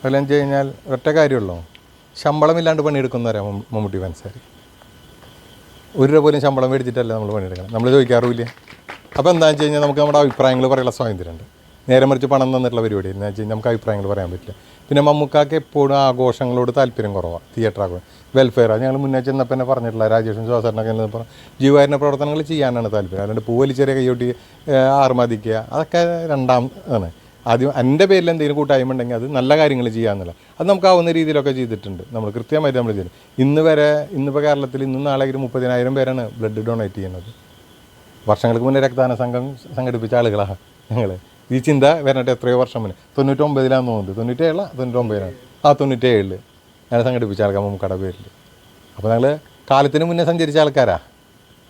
അതെല്ലാം വെച്ച് കഴിഞ്ഞാൽ ഒറ്റ കാര്യമുള്ളൂ? ശമ്പളമില്ലാണ്ട് പണിയെടുക്കുന്നവരാണ് മമ്മൂ- മമ്മൂട്ടി ഫാൻസാർ ഒരു രൂപ പോലും ശമ്പളം മേടിച്ചിട്ടല്ല നമ്മൾ പണിയെടുക്കണം നമ്മൾ ചോദിക്കാറുമില്ല. അപ്പോൾ എന്താണെന്ന് വെച്ച് കഴിഞ്ഞാൽ നമുക്ക് നമ്മുടെ അഭിപ്രായങ്ങൾ പറയാനുള്ള സ്വാതന്ത്ര്യമുണ്ട്. നേരെ മറിച്ച് പണം തന്നിട്ടുള്ള പരിപാടി എന്ന് വെച്ച് കഴിഞ്ഞാൽ നമുക്ക് അഭിപ്രായങ്ങൾ പറയാൻ പറ്റില്ല. പിന്നെ മമ്മൂക്കാക്ക് എപ്പോഴും ആഘോഷങ്ങളോട് താല്പര്യം കുറവാണ് തിയേറ്റർ ആഘോഷം വെൽഫെയർ ഞങ്ങൾ മുന്നേ ചെന്നപ്പോൾ തന്നെ പറഞ്ഞിട്ടുള്ള രാജേഷും സുഹാസനൊക്കെ പറഞ്ഞു ജീവകാരുണ്യ പ്രവർത്തനങ്ങൾ ചെയ്യാനാണ് താല്പര്യം. അല്ലാണ്ട് പൂവലിച്ചെറിയ കൈയൊട്ടി ആർമാദിക്കുക അതൊക്കെ രണ്ടാം ആണ്. ആദ്യം എന്റെ പേരിൽ എന്തെങ്കിലും കൂട്ടായ്മ ഉണ്ടെങ്കിൽ അത് നല്ല കാര്യങ്ങൾ ചെയ്യാമെന്നില്ല അത് നമുക്ക് ആവുന്ന രീതിയിലൊക്കെ ചെയ്തിട്ടുണ്ട്. നമ്മൾ കൃത്യമായിട്ട് നമ്മൾ ചെയ്യുന്നത് ഇന്ന് വരെ ഇന്നിപ്പോൾ കേരളത്തിൽ ഇന്നും നാളെ ഒരു മുപ്പതിനായിരം പേരാണ് ബ്ലഡ് ഡൊണേറ്റ് ചെയ്യുന്നത്. വർഷങ്ങൾക്ക് മുന്നേ രക്തദാന സംഘം സംഘടിപ്പിച്ച ആളുകളാണ് ഞങ്ങൾ ഈ ചിന്ത വരട്ടെ എത്രയോ വർഷം മുന്നേ. തൊണ്ണൂറ്റൊമ്പതിലാണ് തോന്നുന്നത്. തൊണ്ണൂറ്റേഴാ തൊണ്ണൂറ്റൊമ്പതിലാണ്. ആ തൊണ്ണൂറ്റേഴിൽ ഞങ്ങൾ സംഘടിപ്പിച്ച ആൾക്കാർ കട പേരിൽ അപ്പോൾ ഞങ്ങൾ കാലത്തിന് മുന്നേ സഞ്ചരിച്ച ആൾക്കാരാ.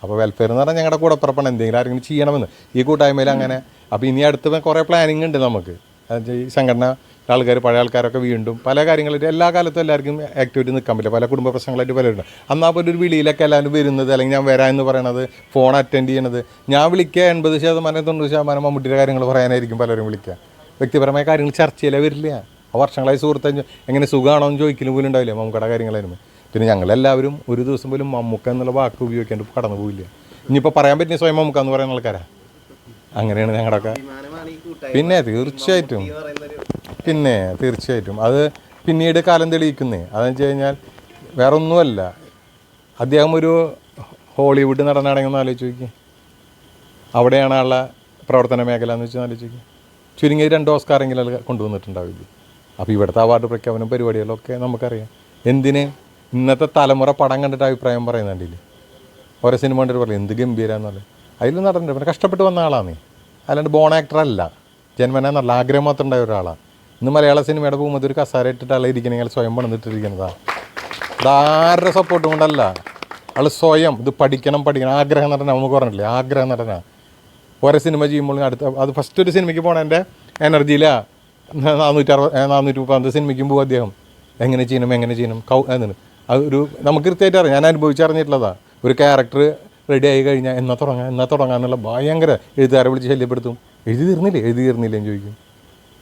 അപ്പോൾ വെൽഫെയർ എന്ന് പറഞ്ഞാൽ ഞങ്ങളുടെ കൂടെ പുറപ്പെടണം എന്തെങ്കിലും ആരെങ്കിലും ചെയ്യണമെന്ന്. ഈ കൂട്ടായ്മയിൽ അങ്ങനെ. അപ്പോൾ ഇനി അടുത്ത് കുറേ പ്ലാനിങ് ഉണ്ട് നമുക്ക്. ഈ സംഘടന ആൾക്കാർ പഴയ ആൾക്കാരൊക്കെ വീണ്ടും പല കാര്യങ്ങളായിട്ട് എല്ലാ കാലത്തും എല്ലാവർക്കും ആക്ടിവിറ്റി നിൽക്കാൻ പറ്റില്ല. പല കുടുംബ പ്രശ്നങ്ങളായിട്ട് പലരുണ്ട്. അന്നാ പോലെ ഒരു വിളിയിലൊക്കെ എല്ലാവരും വരുന്നത് അല്ലെങ്കിൽ ഞാൻ വരാം എന്ന് പറയണത് ഫോൺ അറ്റൻഡ് ചെയ്യണത്. ഞാൻ വിളിക്കുക എൺപത് ശതമാനം തൊണ്ണൂറ് ശതമാനം മമ്മൂട്ടിയുടെ കാര്യങ്ങൾ പറയാനായിരിക്കും പലരും വിളിക്കുക വ്യക്തിപരമായ കാര്യങ്ങൾ ചർച്ച ചെയ്യലേ വരില്ല വർഷങ്ങളായി സുഹൃത്ത് എങ്ങനെ സുഖമാണോ എന്ന് ചോദിക്കലും പോലും ഉണ്ടാവില്ല മമ്മൂക്കട കാര്യങ്ങളായിരുന്നു. പിന്നെ ഞങ്ങളെല്ലാവരും ഒരു ദിവസം പോലും മമ്മൂക്ക എന്നുള്ള വാക്ക് ഉപയോഗിക്കാണ്ട് കടന്നു പോയില്ല ഇനിയിപ്പോൾ പറയാൻ പറ്റിയ സ്വയം മമ്മൂക്ക എന്ന് പറയുന്ന ആൾക്കാരാ? അങ്ങനെയാണ് ഞങ്ങളുടെയൊക്കെ പിന്നെ തീർച്ചയായിട്ടും പിന്നെ തീർച്ചയായിട്ടും അത് പിന്നീട് കാലം തെളിയിക്കുന്നേ. അതെന്ന് വെച്ച് കഴിഞ്ഞാൽ വേറെ ഒന്നുമല്ല അദ്ദേഹം ഒരു ഹോളിവുഡ് നടനാണെങ്കിൽ ഒന്ന് ആലോചിച്ച് നോക്കി. അവിടെയാണ് ഉള്ള പ്രവർത്തന മേഖല എന്ന് വെച്ചാൽ ആലോചിച്ച് നോക്കി. ചുരുങ്ങിയ രണ്ട് ഓസ്കാറെങ്കിലും കൊണ്ടുവന്നിട്ടുണ്ടാവില്ല? അപ്പോൾ ഇവിടുത്തെ അവാർഡ് പ്രഖ്യാപനം പരിപാടികളൊക്കെ നമുക്കറിയാം. എന്തിന് ഇന്നത്തെ തലമുറ പടം കണ്ടിട്ട് അഭിപ്രായം പറയുന്നുണ്ടല്ലേ ഓരോ സിനിമ കണ്ടിട്ട് പറയും എന്ത് ഗംഭീരാന്നല്ലേ അതിൽ നടന്നിട്ട് പിന്നെ കഷ്ടപ്പെട്ട് വന്ന ആളാണ് അല്ലാണ്ട് ബോൺ ആക്ടറല്ല ജന്മന നല്ല ആഗ്രഹം മാത്രം ഉണ്ടായ ഒരാളാണ് ഇന്ന് മലയാള സിനിമയുടെ പോകുമ്പോൾ ഒരു കസാര ഇട്ടിട്ട് ആളെ ഇരിക്കണമെങ്കിൽ സ്വയം പണിതിട്ടിരിക്കുന്നതാണ് ഇതാരുടെ സപ്പോർട്ടും കൊണ്ടല്ല. ആൾ സ്വയം ഇത് പഠിക്കണം പഠിക്കണം. ആഗ്രഹം നടന നമുക്ക് പറഞ്ഞില്ലേ ആഗ്രഹം നടന ഓരോ സിനിമ ചെയ്യുമ്പോൾ അടുത്ത അത് ഫസ്റ്റ് ഒരു സിനിമയ്ക്ക് പോണതിന്റെ എനർജിയിലാണ് നാനൂറ്റി അറുപത് നാനൂറ്റി മുപ്പത് സിനിമയ്ക്കും പോകും അദ്ദേഹം. എങ്ങനെ ചെയ്യണം എങ്ങനെ ചെയ്യണം കൗ എന്നാണ് അത് ഒരു നമുക്ക് കൃത്യമായിട്ട് അറിയാം. ഞാൻ അനുഭവിച്ചറിഞ്ഞിട്ടുള്ളതാണ് ഒരു ക്യാരക്ടർ റെഡി ആയി കഴിഞ്ഞാൽ എന്നാ തുടങ്ങാം എന്നാ തുടങ്ങാന്നുള്ള ഭയങ്കര എഴുത്തുകാരെ വിളിച്ച് ശല്യപ്പെടുത്തും. എഴുതി തീർന്നില്ലേ? എഴുതി തീർന്നില്ലേ എന്ന് ചോദിക്കും.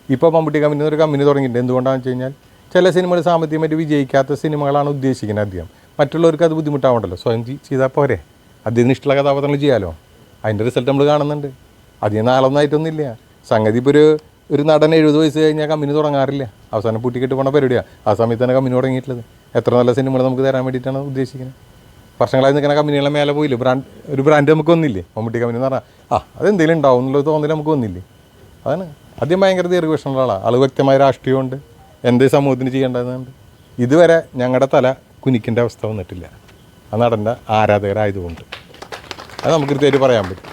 ഇപ്പോൾ മമ്മൂട്ടി കമ്പനി ഒരു കമ്പനി തുടങ്ങിയിട്ടുണ്ട്. എന്തുകൊണ്ടാണെന്ന് വെച്ച് കഴിഞ്ഞാൽ ചില സിനിമകൾ സാമ്പത്തികമായിട്ട് വിജയിക്കാത്ത സിനിമകളാണ് ഉദ്ദേശിക്കുന്നത് അദ്ദേഹം മറ്റുള്ളവർക്ക് അത് ബുദ്ധിമുട്ടാവണ്ടല്ലോ. സ്വയം ചെയ്- ചെയ്താൽ പോരെ. അദ്ദേഹത്തിന് ഇഷ്ടമുള്ള കഥാപാത്രങ്ങൾ ചെയ്യാമല്ലോ അതിന്റെ റിസൾട്ട് നമ്മൾ കാണുന്നുണ്ട്. അധികം നാളൊന്നായിട്ടൊന്നുമില്ല സംഗതി ഇപ്പോൾ ഒരു ഒരു നടൻ എഴുപത് വയസ്സ് കഴിഞ്ഞാൽ കമ്പനി തുടങ്ങാറില്ല. അവസാനം പൂട്ടിക്കെട്ട് പോണ പരിപാടിയാണ് ആ സമയത്ത് തന്നെ കമ്പനി തുടങ്ങിയിട്ടുള്ളത്. എത്ര നല്ല സിനിമകൾ നമുക്ക് തരാൻ വേണ്ടിയിട്ടാണ് ഉദ്ദേശിക്കുന്നത് വർഷങ്ങളായി നിൽക്കുന്ന കമ്പനികളെ മേലെ പോയില്ലേ? ബ്രാൻഡ് ഒരു ബ്രാൻഡ് നമുക്ക് വന്നില്ലേ? മമ്മൂട്ടി കമ്പനി എന്ന് പറഞ്ഞാൽ ആ അതെന്തെങ്കിലും ഉണ്ടാവും എന്നുള്ളത് തോന്നൽ നമുക്ക് വന്നില്ലേ? അതാണ്. ആദ്യം ഭയങ്കര ദീർഘവീക്ഷണമുള്ള ആളാണ് ആൾ വ്യക്തമായ രാഷ്ട്രീയമുണ്ട്. എന്ത് സമൂഹത്തിന് ചെയ്യേണ്ടതുണ്ട് ഇതുവരെ ഞങ്ങളുടെ തല കുനിക്കേണ്ട അവസ്ഥ വന്നിട്ടില്ല. ആ നടന്റെ ആരാധകരായതുകൊണ്ട്. അത് നമുക്ക് കൃത്യമായിട്ട് പറയാൻ പറ്റും.